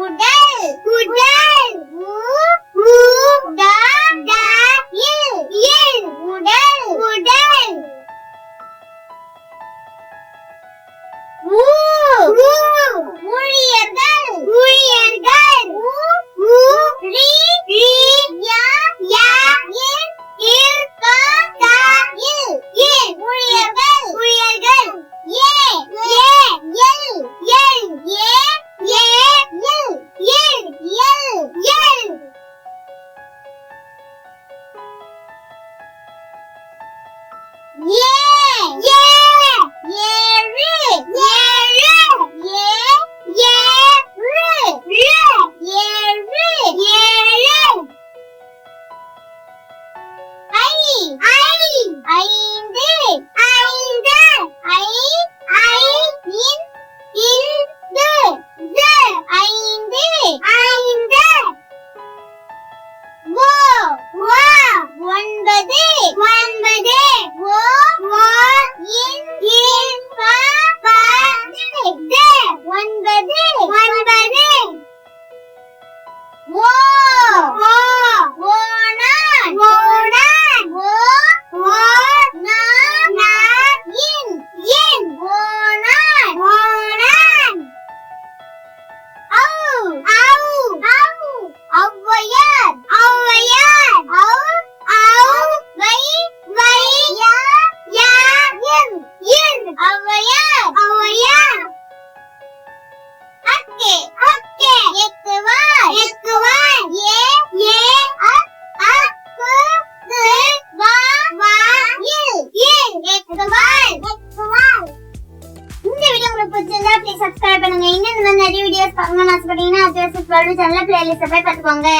good day. Good day. ஒன்பது subscribe பண்ணுங்க. இன்னும் இந்த மாதிரி நிறைய வீடியோஸ் பார்க்கணும்னு ஆசைப்பட்டீங்கன்னா அது டுவெல் சேனல் பிளேலிஸ்ட் போய் பார்த்துக்கோங்க.